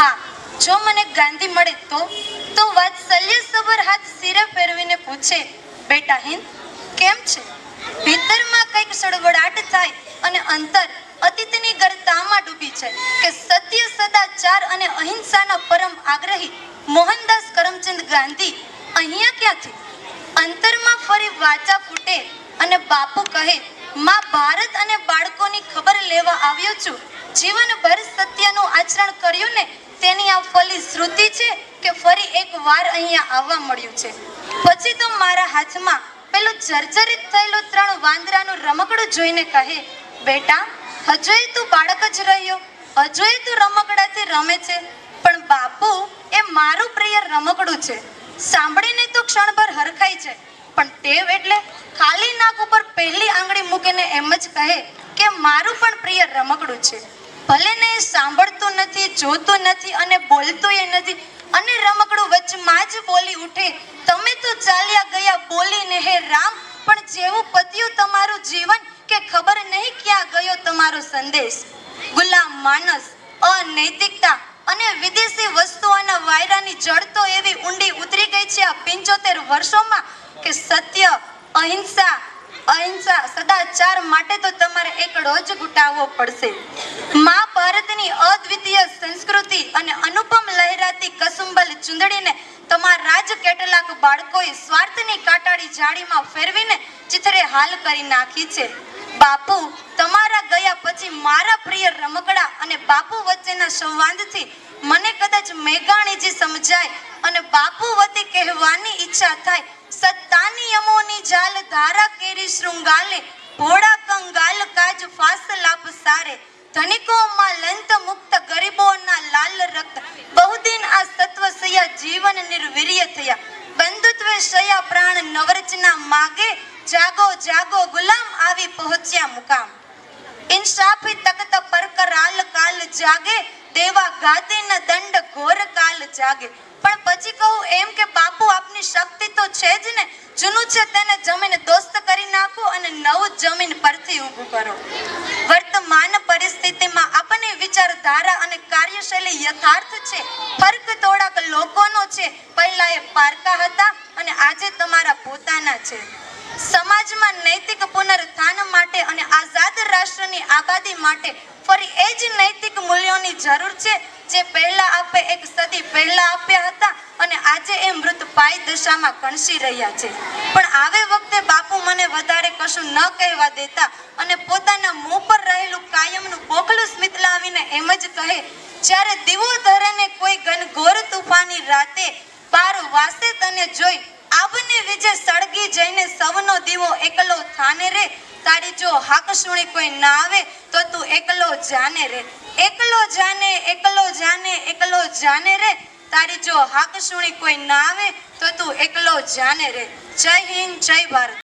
હા, જો મને ગાંધી મળે તો? તો વાત્સલ્ય સબર હાથ સિરે ફેરવીને પૂછે, બેટા હિંદ કેમ છે? ભીતરમાં કંઈક સડબડાટ થાય અને અંતર અતીતની ગરતામાં ડૂબી છે કે સત્ય સદાચાર અને અહિંસાના પરમ આગ્રહી મોહનદાસ કરમચંદ ગાંધી અહીંયા ક્યાંથી? અંતરમાં ફરી વાચા ફૂટે અને બાપુ કહે, માં ભારત અને બાળકોની ખબર લેવા આવ્યો છું. જીવનભર સત્યનું આચરણ કર્યું ને તેની આ ફલી શ્રુતિ છે કે ફરી એક વાર અહીંયા આવવા મળ્યું છે. પછી તો મારા હાથમાં પેલું જર્જરિત થયેલો ત્રણ વાંદરાનું રમકડું જોઈને કહે, બેટા, હજુય તું બાળક જ રહ્યો. હજુય તું રમકડાથી રમે છે. પણ બાપુ, એ મારું પ્રિય રમકડું છે. સાંભળીને તો ક્ષણભર હરખાય છે. પણ ટેવ એટલે ખાલી નાક ઉપર પહેલી આંગળી મૂકીને એમ જ કહે કે મારું પણ પ્રિય રમકડું છે. ભલે ને સાંભળતું નથી, જોતું નથી અને બોલતું એ નથી. અને રમકડું વચમાં જ બોલી ઉઠે. તમે તો ચાલ્યા ગયા બોલીને, હે રામ, પણ જેવું પત્યું તમારું જીવન કે ખબર નહીં ક્યાં ગયો તમારો સંદેશ? ગુલામ માનસ અનૈતિકતા અને વિદેશી વસ્તુઓના વાયરાની જડ તો એવી ઊંડી ઉતરી ગઈ છે આ પિંચોતેર વર્ષોમાં કે સત્ય, અહિંસા સદાચાર માટે તો તમારે એકડો જ ગુટાવવો પડશે. મા ભારતની અદ્વિતીય સંસ્કૃતિ અને અનુપમ લહેરાતી કસુંબલ ચુંદડીને તમારા જ કેટલાક બાળકોએ સ્વાર્થની કાટાળી જાળીમાં ફેરવીને ચિત્રે હાલ કરી નાખી છે. બાપુ, તમારા ગયા પછી મારા પ્રિય રમકડા અને બાપુ વચ્ચેના સંવાદથી મને કદાચ મેઘાણીજી સમજાય અને બાપુ વતી કહેવાની ઈચ્છા થાય સત્તાની યમોની જાલ ધારા કેરી શૃંગાલે, ભોળા કંગાલ કાજ ફાસ લાભ સારે. ધનિકોમાં લંત મુક્ત ગરીબોના લાલ રક્ત. બહુદિન આ સત્વ સયા જીવન નિર્વીર્ય થયા. બંધુત્વે સયા પ્રાણ નવરચના માગે, જાગો જાગો, ગુલામ આવી પહોંચ્યા મુકામ. ઇન્સાફી તખત પર કાલ જાગે, દેવા ગાતે ન દંડ ઘોર કાલ જાગે. પણ પછી કહું એમ કે બાપુ આપની શક્તિ તો છે જ ને. જૂનું છે તેને જમીન દોસ્ત કરી નાખો અને નવું જમીન પરથી ઊભું કરો. વર્તમાન પરિસ્થિતિમાં આપણી વિચારધારા અને કાર્યશૈલી યથાર્થ છે. ફર્ક થોડાક લોકોનો છે. પહેલા એ પારકા હતા અને આજે તમારા પોતાના છે. સમાજમાં નૈતિક પુનરુત્થાન માટે અને આઝાદ રાષ્ટ્રની આબાદી માટે ફરી એ જ નૈતિક મૂલ્યોની જરૂર છે જે પહેલા આપે એક સદી પહેલા આપ્યા હતા અને આજે એ મૃત પાય દશામાં કણસી રહ્યા છે. પણ આવે વખતે બાપુ મને વધારે કશું ન કહેવા દેતા અને પોતાના મોં પર રહેલું કાયમનું પોખલું સ્મિત લાવીને એમ જ કહે, જ્યારે દીવો ધરેને કોઈ ઘનઘોર તુફાની રાતે પાર વાસે તને જોઈ આબને વિજે સળગી જઈને સવનો દીવો એકલો થાને રે તારી જો હાક સુણી કોઈ ના આવે, તો તું એકલો જાને રે. એકલો જાને એકલો જાને એકલો જાને રે. તારી જો હાક સુણી કોઈ ના આવે, તો તું એકલો જાને રે. જય હિન્દ, જય ભારત.